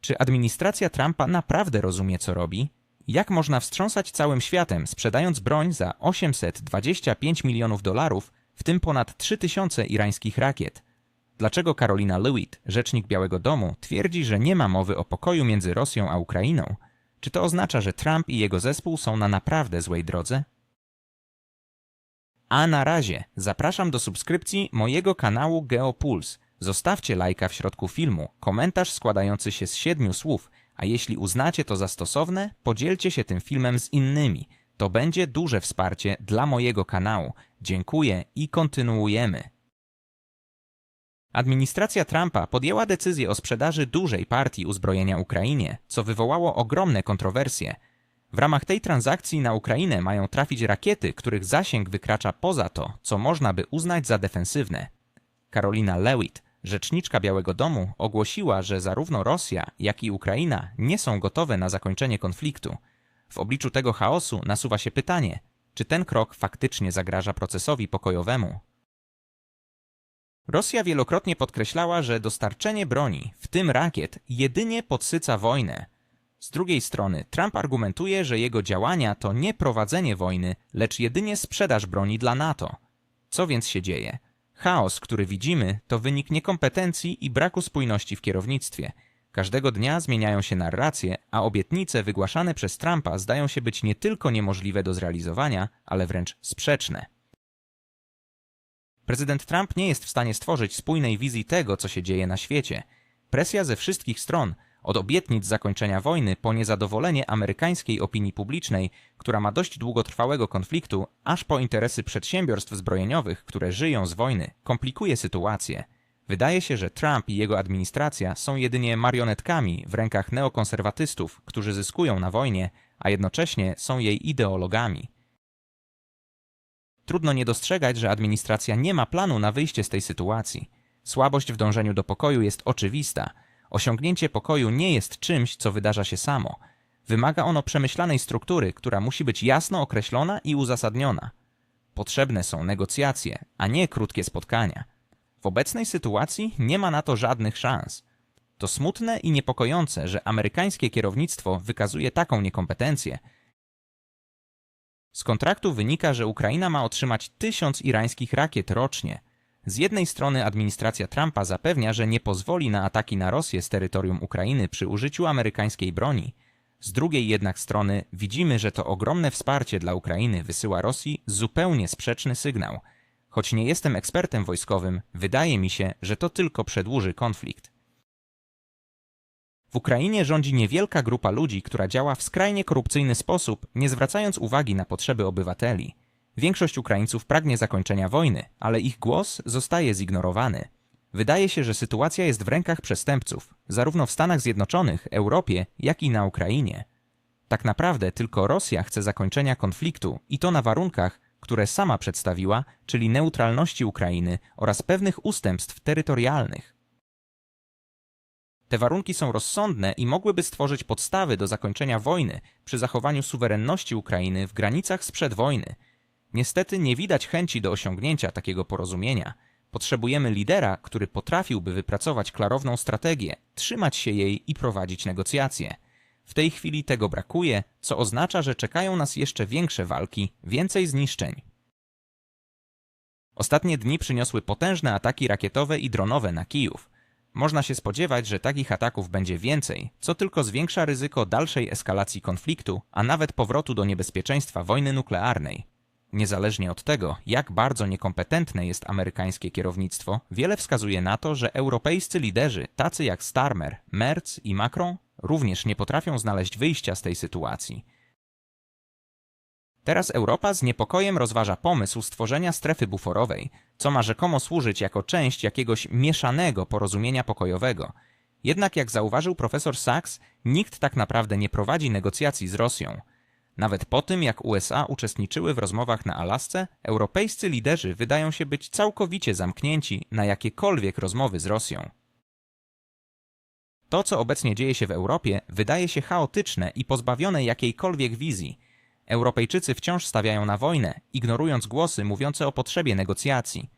Czy administracja Trumpa naprawdę rozumie, co robi? Jak można wstrząsać całym światem, sprzedając broń za 825 milionów dolarów, w tym ponad 3000 irańskich rakiet? Dlaczego Karolina Lewitt, rzecznik Białego Domu, twierdzi, że nie ma mowy o pokoju między Rosją a Ukrainą? Czy to oznacza, że Trump i jego zespół są na naprawdę złej drodze? A na razie zapraszam do subskrypcji mojego kanału GeoPuls. Zostawcie lajka w środku filmu, komentarz składający się z siedmiu słów, a jeśli uznacie to za stosowne, podzielcie się tym filmem z innymi. To będzie duże wsparcie dla mojego kanału. Dziękuję i kontynuujemy. Administracja Trumpa podjęła decyzję o sprzedaży dużej partii uzbrojenia Ukrainie, co wywołało ogromne kontrowersje. W ramach tej transakcji na Ukrainę mają trafić rakiety, których zasięg wykracza poza to, co można by uznać za defensywne. Karolina Lewitt, rzeczniczka Białego Domu, ogłosiła, że zarówno Rosja, jak i Ukraina nie są gotowe na zakończenie konfliktu. W obliczu tego chaosu nasuwa się pytanie, czy ten krok faktycznie zagraża procesowi pokojowemu. Rosja wielokrotnie podkreślała, że dostarczenie broni, w tym rakiet, jedynie podsyca wojnę. Z drugiej strony, Trump argumentuje, że jego działania to nie prowadzenie wojny, lecz jedynie sprzedaż broni dla NATO. Co więc się dzieje? Chaos, który widzimy, to wynik niekompetencji i braku spójności w kierownictwie. Każdego dnia zmieniają się narracje, a obietnice wygłaszane przez Trumpa zdają się być nie tylko niemożliwe do zrealizowania, ale wręcz sprzeczne. Prezydent Trump nie jest w stanie stworzyć spójnej wizji tego, co się dzieje na świecie. Presja ze wszystkich stron, od obietnic zakończenia wojny po niezadowolenie amerykańskiej opinii publicznej, która ma dość długotrwałego konfliktu, aż po interesy przedsiębiorstw zbrojeniowych, które żyją z wojny, komplikuje sytuację. Wydaje się, że Trump i jego administracja są jedynie marionetkami w rękach neokonserwatystów, którzy zyskują na wojnie, a jednocześnie są jej ideologami. Trudno nie dostrzegać, że administracja nie ma planu na wyjście z tej sytuacji. Słabość w dążeniu do pokoju jest oczywista. Osiągnięcie pokoju nie jest czymś, co wydarza się samo. Wymaga ono przemyślanej struktury, która musi być jasno określona i uzasadniona. Potrzebne są negocjacje, a nie krótkie spotkania. W obecnej sytuacji nie ma na to żadnych szans. To smutne i niepokojące, że amerykańskie kierownictwo wykazuje taką niekompetencję, z kontraktu wynika, że Ukraina ma otrzymać tysiąc irańskich rakiet rocznie. Z jednej strony administracja Trumpa zapewnia, że nie pozwoli na ataki na Rosję z terytorium Ukrainy przy użyciu amerykańskiej broni. Z drugiej jednak strony widzimy, że to ogromne wsparcie dla Ukrainy wysyła Rosji zupełnie sprzeczny sygnał. Choć nie jestem ekspertem wojskowym, wydaje mi się, że to tylko przedłuży konflikt. W Ukrainie rządzi niewielka grupa ludzi, która działa w skrajnie korupcyjny sposób, nie zwracając uwagi na potrzeby obywateli. Większość Ukraińców pragnie zakończenia wojny, ale ich głos zostaje zignorowany. Wydaje się, że sytuacja jest w rękach przestępców, zarówno w Stanach Zjednoczonych, Europie, jak i na Ukrainie. Tak naprawdę tylko Rosja chce zakończenia konfliktu i to na warunkach, które sama przedstawiła, czyli neutralności Ukrainy oraz pewnych ustępstw terytorialnych. Te warunki są rozsądne i mogłyby stworzyć podstawy do zakończenia wojny przy zachowaniu suwerenności Ukrainy w granicach sprzed wojny. Niestety nie widać chęci do osiągnięcia takiego porozumienia. Potrzebujemy lidera, który potrafiłby wypracować klarowną strategię, trzymać się jej i prowadzić negocjacje. W tej chwili tego brakuje, co oznacza, że czekają nas jeszcze większe walki, więcej zniszczeń. Ostatnie dni przyniosły potężne ataki rakietowe i dronowe na Kijów. Można się spodziewać, że takich ataków będzie więcej, co tylko zwiększa ryzyko dalszej eskalacji konfliktu, a nawet powrotu do niebezpieczeństwa wojny nuklearnej. Niezależnie od tego, jak bardzo niekompetentne jest amerykańskie kierownictwo, wiele wskazuje na to, że europejscy liderzy, tacy jak Starmer, Merz i Macron, również nie potrafią znaleźć wyjścia z tej sytuacji. Teraz Europa z niepokojem rozważa pomysł stworzenia strefy buforowej, co ma rzekomo służyć jako część jakiegoś mieszanego porozumienia pokojowego. Jednak jak zauważył profesor Sachs, nikt tak naprawdę nie prowadzi negocjacji z Rosją. Nawet po tym, jak USA uczestniczyły w rozmowach na Alasce, europejscy liderzy wydają się być całkowicie zamknięci na jakiekolwiek rozmowy z Rosją. To, co obecnie dzieje się w Europie, wydaje się chaotyczne i pozbawione jakiejkolwiek wizji – Europejczycy wciąż stawiają na wojnę, ignorując głosy mówiące o potrzebie negocjacji.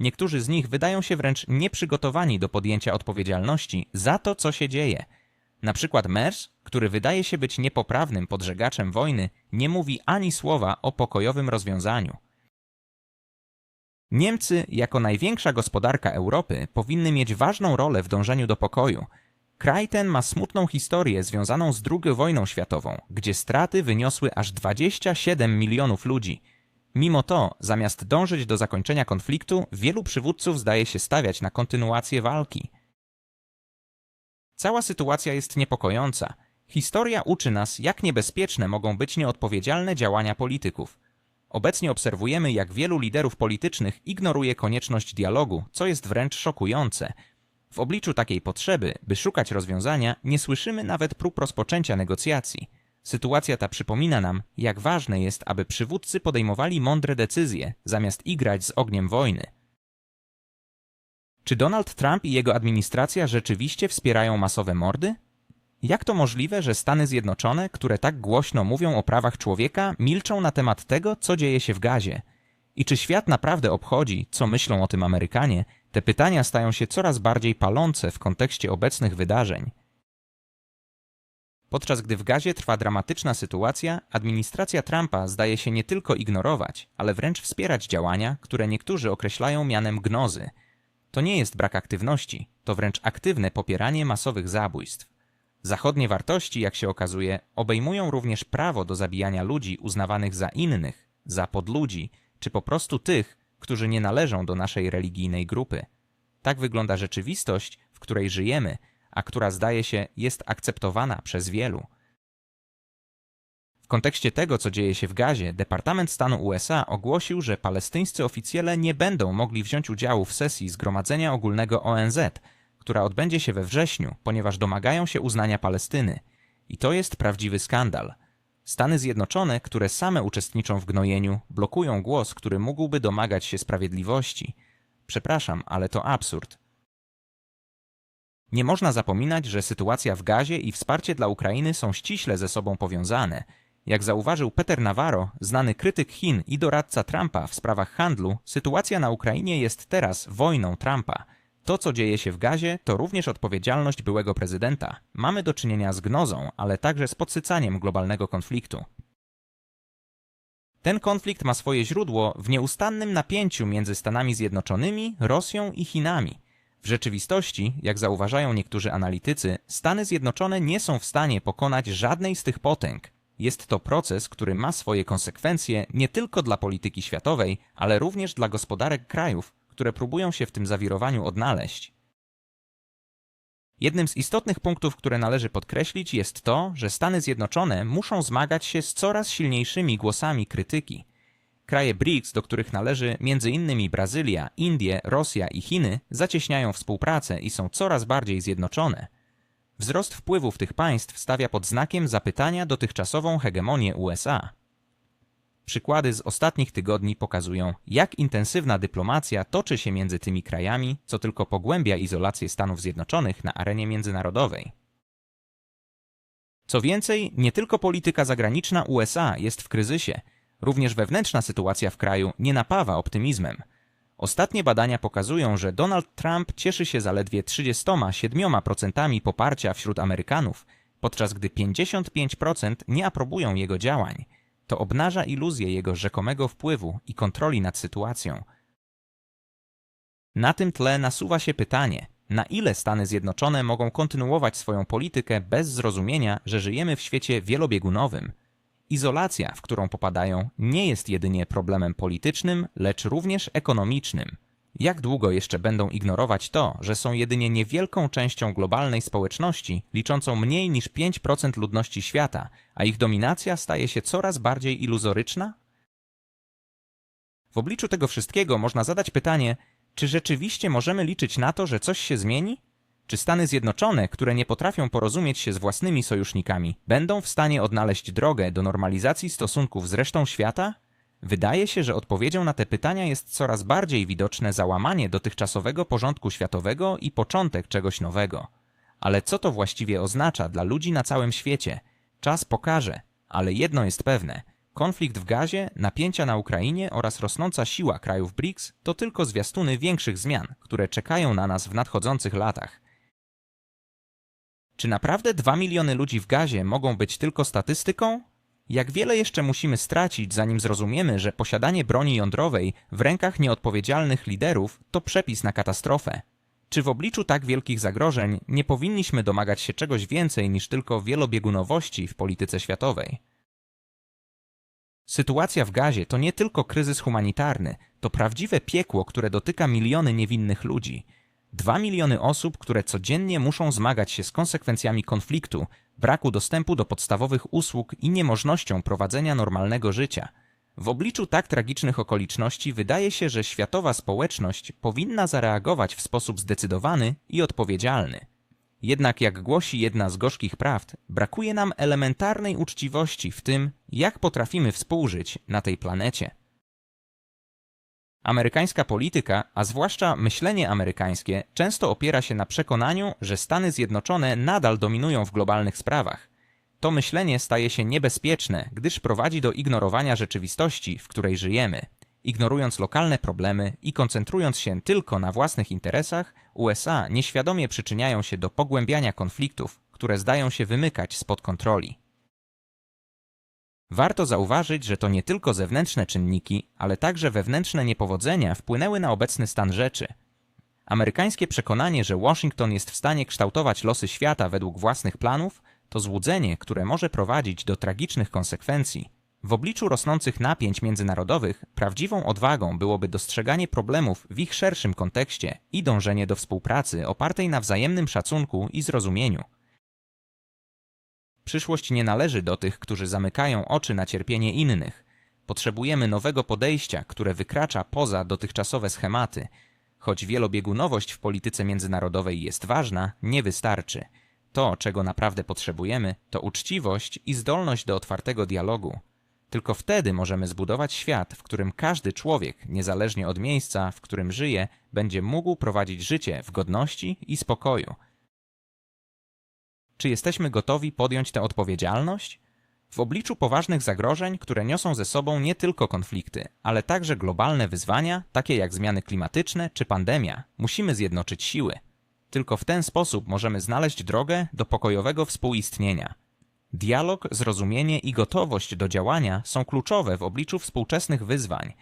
Niektórzy z nich wydają się wręcz nieprzygotowani do podjęcia odpowiedzialności za to, co się dzieje. Na przykład Mers, który wydaje się być niepoprawnym podżegaczem wojny, nie mówi ani słowa o pokojowym rozwiązaniu. Niemcy, jako największa gospodarka Europy, powinny mieć ważną rolę w dążeniu do pokoju. Kraj ten ma smutną historię związaną z II wojną światową, gdzie straty wyniosły aż 27 milionów ludzi. Mimo to, zamiast dążyć do zakończenia konfliktu, wielu przywódców zdaje się stawiać na kontynuację walki. Cała sytuacja jest niepokojąca. Historia uczy nas, jak niebezpieczne mogą być nieodpowiedzialne działania polityków. Obecnie obserwujemy, jak wielu liderów politycznych ignoruje konieczność dialogu, co jest wręcz szokujące. W obliczu takiej potrzeby, by szukać rozwiązania, nie słyszymy nawet prób rozpoczęcia negocjacji. Sytuacja ta przypomina nam, jak ważne jest, aby przywódcy podejmowali mądre decyzje, zamiast igrać z ogniem wojny. Czy Donald Trump i jego administracja rzeczywiście wspierają masowe mordy? Jak to możliwe, że Stany Zjednoczone, które tak głośno mówią o prawach człowieka, milczą na temat tego, co dzieje się w gazie? I czy świat naprawdę obchodzi, co myślą o tym Amerykanie? Te pytania stają się coraz bardziej palące w kontekście obecnych wydarzeń. Podczas gdy w gazie trwa dramatyczna sytuacja, administracja Trumpa zdaje się nie tylko ignorować, ale wręcz wspierać działania, które niektórzy określają mianem gnozy. To nie jest brak aktywności, to wręcz aktywne popieranie masowych zabójstw. Zachodnie wartości, jak się okazuje, obejmują również prawo do zabijania ludzi uznawanych za innych, za podludzi, czy po prostu tych, którzy nie należą do naszej religijnej grupy. Tak wygląda rzeczywistość, w której żyjemy, a która zdaje się jest akceptowana przez wielu. W kontekście tego, co dzieje się w Gazie, Departament Stanu USA ogłosił, że palestyńscy oficjele nie będą mogli wziąć udziału w sesji Zgromadzenia Ogólnego ONZ, która odbędzie się we wrześniu, ponieważ domagają się uznania Palestyny. I to jest prawdziwy skandal. Stany Zjednoczone, które same uczestniczą w gnojeniu, blokują głos, który mógłby domagać się sprawiedliwości. Przepraszam, ale to absurd. Nie można zapominać, że sytuacja w gazie i wsparcie dla Ukrainy są ściśle ze sobą powiązane. Jak zauważył Peter Navarro, znany krytyk Chin i doradca Trumpa w sprawach handlu, sytuacja na Ukrainie jest teraz wojną Trumpa. To, co dzieje się w gazie, to również odpowiedzialność byłego prezydenta. Mamy do czynienia z gnozą, ale także z podsycaniem globalnego konfliktu. Ten konflikt ma swoje źródło w nieustannym napięciu między Stanami Zjednoczonymi, Rosją i Chinami. W rzeczywistości, jak zauważają niektórzy analitycy, Stany Zjednoczone nie są w stanie pokonać żadnej z tych potęg. Jest to proces, który ma swoje konsekwencje nie tylko dla polityki światowej, ale również dla gospodarek krajów, które próbują się w tym zawirowaniu odnaleźć. Jednym z istotnych punktów, które należy podkreślić, jest to, że Stany Zjednoczone muszą zmagać się z coraz silniejszymi głosami krytyki. Kraje BRICS, do których należy m.in. Brazylia, Indie, Rosja i Chiny, zacieśniają współpracę i są coraz bardziej zjednoczone. Wzrost wpływów tych państw stawia pod znakiem zapytania dotychczasową hegemonię USA. Przykłady z ostatnich tygodni pokazują, jak intensywna dyplomacja toczy się między tymi krajami, co tylko pogłębia izolację Stanów Zjednoczonych na arenie międzynarodowej. Co więcej, nie tylko polityka zagraniczna USA jest w kryzysie, również wewnętrzna sytuacja w kraju nie napawa optymizmem. Ostatnie badania pokazują, że Donald Trump cieszy się zaledwie 37% poparcia wśród Amerykanów, podczas gdy 55% nie aprobują jego działań – to obnaża iluzję jego rzekomego wpływu i kontroli nad sytuacją. Na tym tle nasuwa się pytanie, na ile Stany Zjednoczone mogą kontynuować swoją politykę bez zrozumienia, że żyjemy w świecie wielobiegunowym. Izolacja, w którą popadają, nie jest jedynie problemem politycznym, lecz również ekonomicznym. Jak długo jeszcze będą ignorować to, że są jedynie niewielką częścią globalnej społeczności, liczącą mniej niż 5% ludności świata, a ich dominacja staje się coraz bardziej iluzoryczna? W obliczu tego wszystkiego można zadać pytanie, czy rzeczywiście możemy liczyć na to, że coś się zmieni? Czy Stany Zjednoczone, które nie potrafią porozumieć się z własnymi sojusznikami, będą w stanie odnaleźć drogę do normalizacji stosunków z resztą świata? Wydaje się, że odpowiedzią na te pytania jest coraz bardziej widoczne załamanie dotychczasowego porządku światowego i początek czegoś nowego. Ale co to właściwie oznacza dla ludzi na całym świecie? Czas pokaże, ale jedno jest pewne. Konflikt w gazie, napięcia na Ukrainie oraz rosnąca siła krajów BRICS to tylko zwiastuny większych zmian, które czekają na nas w nadchodzących latach. Czy naprawdę 2 miliony ludzi w gazie mogą być tylko statystyką? Jak wiele jeszcze musimy stracić, zanim zrozumiemy, że posiadanie broni jądrowej w rękach nieodpowiedzialnych liderów to przepis na katastrofę? Czy w obliczu tak wielkich zagrożeń nie powinniśmy domagać się czegoś więcej niż tylko wielobiegunowości w polityce światowej? Sytuacja w gazie to nie tylko kryzys humanitarny, to prawdziwe piekło, które dotyka miliony niewinnych ludzi. Dwa miliony osób, które codziennie muszą zmagać się z konsekwencjami konfliktu, braku dostępu do podstawowych usług i niemożnością prowadzenia normalnego życia. W obliczu tak tragicznych okoliczności wydaje się, że światowa społeczność powinna zareagować w sposób zdecydowany i odpowiedzialny. Jednak jak głosi jedna z gorzkich prawd, brakuje nam elementarnej uczciwości w tym, jak potrafimy współżyć na tej planecie. Amerykańska polityka, a zwłaszcza myślenie amerykańskie, często opiera się na przekonaniu, że Stany Zjednoczone nadal dominują w globalnych sprawach. To myślenie staje się niebezpieczne, gdyż prowadzi do ignorowania rzeczywistości, w której żyjemy. Ignorując lokalne problemy i koncentrując się tylko na własnych interesach, USA nieświadomie przyczyniają się do pogłębiania konfliktów, które zdają się wymykać spod kontroli. Warto zauważyć, że to nie tylko zewnętrzne czynniki, ale także wewnętrzne niepowodzenia wpłynęły na obecny stan rzeczy. Amerykańskie przekonanie, że Washington jest w stanie kształtować losy świata według własnych planów, to złudzenie, które może prowadzić do tragicznych konsekwencji. W obliczu rosnących napięć międzynarodowych, prawdziwą odwagą byłoby dostrzeganie problemów w ich szerszym kontekście i dążenie do współpracy opartej na wzajemnym szacunku i zrozumieniu. Przyszłość nie należy do tych, którzy zamykają oczy na cierpienie innych. Potrzebujemy nowego podejścia, które wykracza poza dotychczasowe schematy. Choć wielobiegunowość w polityce międzynarodowej jest ważna, nie wystarczy. To, czego naprawdę potrzebujemy, to uczciwość i zdolność do otwartego dialogu. Tylko wtedy możemy zbudować świat, w którym każdy człowiek, niezależnie od miejsca, w którym żyje, będzie mógł prowadzić życie w godności i spokoju. Czy jesteśmy gotowi podjąć tę odpowiedzialność? W obliczu poważnych zagrożeń, które niosą ze sobą nie tylko konflikty, ale także globalne wyzwania, takie jak zmiany klimatyczne czy pandemia, musimy zjednoczyć siły. Tylko w ten sposób możemy znaleźć drogę do pokojowego współistnienia. Dialog, zrozumienie i gotowość do działania są kluczowe w obliczu współczesnych wyzwań –